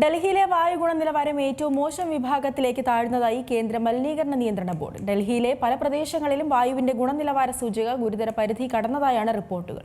ഡൽഹിയിലെ വായു ഗുണനിലവാരം ഏറ്റവും മോശം വിഭാഗത്തിലേക്ക് താഴ്ന്നതായി കേന്ദ്ര മലിനീകരണ നിയന്ത്രണ ബോർഡ്. ഡൽഹിയിലെ പല പ്രദേശങ്ങളിലും വായുവിന്റെ ഗുണനിലവാര സൂചിക ഗുരുതര പരിധി കടന്നതായാണ് റിപ്പോർട്ടുകൾ.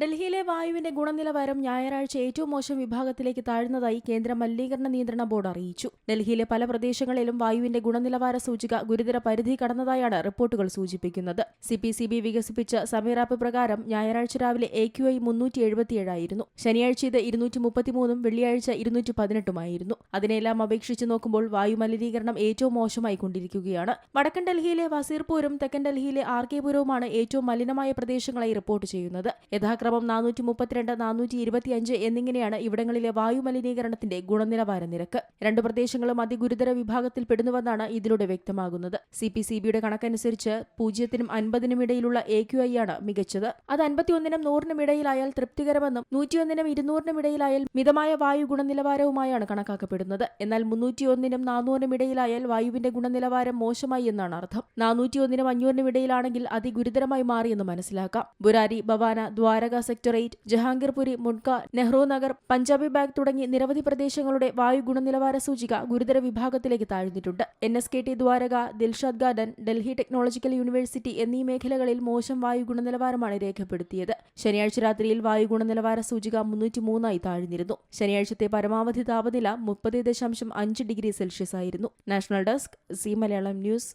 ഡൽഹിയിലെ വായുവിന്റെ ഗുണനിലവാരം ഞായറാഴ്ച ഏറ്റവും മോശം വിഭാഗത്തിലേക്ക് താഴ്ന്നതായി കേന്ദ്ര മലിനീകരണ നിയന്ത്രണ ബോർഡ് അറിയിച്ചു. ഡൽഹിയിലെ പല പ്രദേശങ്ങളിലും വായുവിന്റെ ഗുണനിലവാര സൂചിക ഗുരുതര പരിധി കടന്നതായാണ് റിപ്പോർട്ടുകൾ സൂചിപ്പിക്കുന്നത്. സി പി സി ബി വികസിപ്പിച്ച സമീറാപ്പ് പ്രകാരം ഞായറാഴ്ച രാവിലെ എ ക്യു ഐ മുന്നൂറ്റി എഴുപത്തിയേഴായിരുന്നു ശനിയാഴ്ച ഇത് ഇരുന്നൂറ്റി മുപ്പത്തിമൂന്നും വെള്ളിയാഴ്ച ഇരുന്നൂറ്റി പതിനെട്ടുമായിരുന്നു അതിനെല്ലാം അപേക്ഷിച്ച് നോക്കുമ്പോൾ വായു മലിനീകരണം ഏറ്റവും മോശമായി കൊണ്ടിരിക്കുകയാണ്. വടക്കൻ ഡൽഹിയിലെ വസീർപൂരും തെക്കൻ ഡൽഹിയിലെ ആർ കെ പുരവുമാണ് ഏറ്റവും മലിനമായ പ്രദേശങ്ങളായി റിപ്പോർട്ട് ചെയ്യുന്നത്. യഥാക്രമം നാനൂറ്റി മുപ്പത്തിരണ്ട് നാനൂറ്റി ഇരുപത്തിയഞ്ച് എന്നിങ്ങനെയാണ് ഇവിടങ്ങളിലെ വായുമലിനീകരണത്തിന്റെ ഗുണനിലവാര നിരക്ക്. രണ്ട് പ്രദേശങ്ങളും അതിഗുരുതര വിഭാഗത്തിൽ പെടുന്നുവെന്നാണ് ഇതിലൂടെ വ്യക്തമാകുന്നത്. സി പി സി ബിയുടെ കണക്കനുസരിച്ച് പൂജ്യത്തിനും അൻപതിനും ഇടയിലുള്ള എ ക്യു ഐ ആണ് മികച്ചത്. അത് അൻപത്തിയൊന്നിനും നൂറിനും ഇടയിലായാൽ തൃപ്തികരമെന്നും നൂറ്റിയൊന്നിനും ഇരുന്നൂറിനും ഇടയിലായാൽ മിതമായ വായു ഗുണനിലവാരവുമായാണ് കണക്കാക്കപ്പെടുന്നത്. എന്നാൽ മുന്നൂറ്റിയൊന്നിനും നാനൂറിനും ഇടയിലായാൽ വായുവിന്റെ ഗുണനിലവാരം മോശമായി എന്നാണ് അർത്ഥം. നാനൂറ്റിയൊന്നിനും അഞ്ഞൂറിനും ഇടയിലാണെങ്കിൽ അതിഗുരുതരമായി മാറിയെന്ന് മനസ്സിലാക്കാം. ബുരാരി ഭവാന ബവാന ദ്വാരക സെക്ടർ എയ്റ്റ് ജഹാംഗീർപുരി മുഡ്ക നെഹ്റു നഗർ പഞ്ചാബി ബാഗ് തുടങ്ങി നിരവധി പ്രദേശങ്ങളുടെ വായു ഗുണനിലവാര സൂചിക ഗുരുതര വിഭാഗത്തിലേക്ക് താഴ്ന്നിട്ടുണ്ട്. N S K T Dwarka Dilshad Garden Delhi Technological University എന്നീ മേഖലകളിൽ മോശം വായു ഗുണനിലവാരമാണ് രേഖപ്പെടുത്തിയത്. ശനിയാഴ്ച രാത്രിയിൽ വായു ഗുണനിലവാര സൂചിക മുന്നൂറ്റി മൂന്നായി താഴ്ന്നിരുന്നു. ശനിയാഴ്ചത്തെ പരമാവധി താപനില മുപ്പത് ദശാംശം അഞ്ച് ഡിഗ്രി സെൽഷ്യസ് ആയിരുന്നു. National desk C Malayalam news.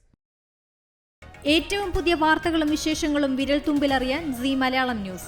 ഏറ്റവും പുതിയ വാർത്തകളും വിശേഷങ്ങളും വിരൽ തുമ്പിലറിയാൻ സി മലയാളം ന്യൂസ്.